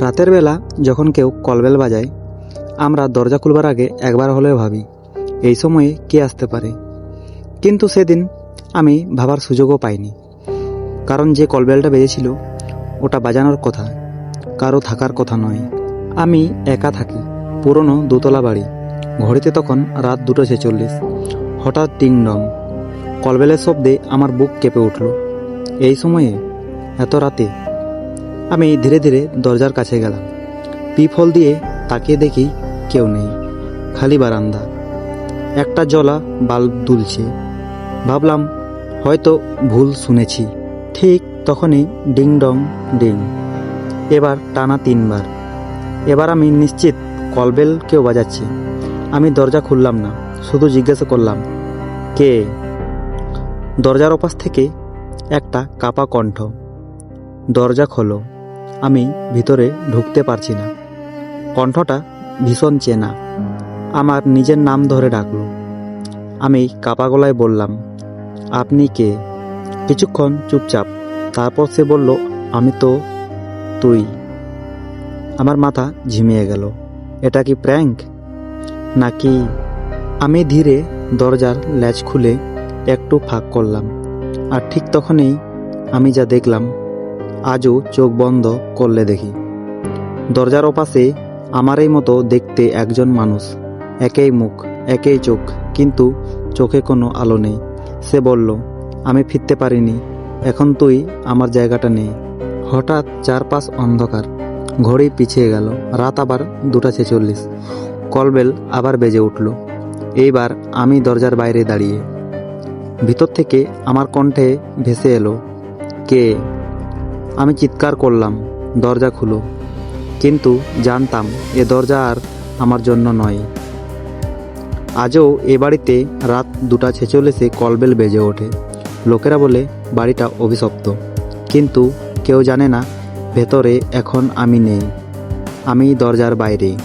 রাতের বেলা যখন কেউ কলবেল বাজায়, আমরা দরজা খুলবার আগে একবার হলেও ভাবি, এই সময়ে কে আসতে পারে। কিন্তু সেদিন আমি ভাবার সুযোগও পাইনি, কারণ যে কলবেলটা বেজেছিল, ওটা বাজানোর কথা, কারও থাকার কথা নয়। আমি একা থাকি, পুরনো দোতলা বাড়ি, ঘড়িতে তখন রাত দুটো ছেচল্লিশ, হঠাৎ টিং ডং। কলবেলের শব্দে আমার বুক কেঁপে উঠল। এই সময়ে, এত রাতে আমি ধীরে ধীরে দরজার কাছে গেলাম। পিফল দিয়ে তাকিয়ে দেখি কেউ নেই, খালি বারান্দা। একটা জলা বাল্ব দুলছে। ভাবলাম, হয়তো ভুল শুনেছি। ঠিক তখনই ডিং ডং ডিং। এবার টানা তিনবার। এবার আমি নিশ্চিত কলবেল কেউ বাজাচ্ছে। আমি দরজা খুললাম না, শুধু জিজ্ঞাসা করলাম, কে? দরজার ওপাশ থেকে একটা কাপা কণ্ঠ, দরজা খোলো। আমি ভিতরে ঢুকতে পারছি না। কণ্ঠটা ভীষণ চেনা। আমার নিজের নাম ধরে ডাকল। আমি কাপা গলায় বললাম, আপনি কে? কিছুক্ষণ চুপচাপ। তারপর সে বলল, আমি তো তুই। আমার মাথা ঝিমিয়ে গেল। এটা কি প্র্যাঙ্ক? নাকি? আমি ধীরে দরজার ল্যাচ খুলে একটু ফাঁক করলাম। আর ঠিক তখনই আমি যা দেখলাম আজও চোখ বন্ধ করলে দেখি। দরজার ওপাশে আমারই মতো দেখতে একজন মানুষ। একই মুখ, একই চোখ, কিন্তু চোখে কোনো আলো নেই। সে বলল, আমি ফিরতে পারিনি, এখন তুই আমার জায়গাটা নেই হঠাৎ চারপাশ অন্ধকার, ঘড়ি পিছিয়ে গেল, রাত আবার দুটা ছেচল্লিশ, কলবেল আবার বেজে উঠল। এইবার আমি দরজার বাইরে দাঁড়িয়ে, ভিতর থেকে আমার কণ্ঠে ভেসে এলো, কে? আমি চিৎকার করলাম, দরজা খুলো। কিন্তু জানতাম এ দরজা আর আমার জন্য নয়। আজও এ বাড়িতে রাত দুটা ছেচল্লিশে কলবেল বেজে ওঠে। লোকেরা বলে, বাড়িটা অভিশপ্ত। কিন্তু কেউ জানে না, ভেতরে এখন আমি নেই। আমি দরজার বাইরে।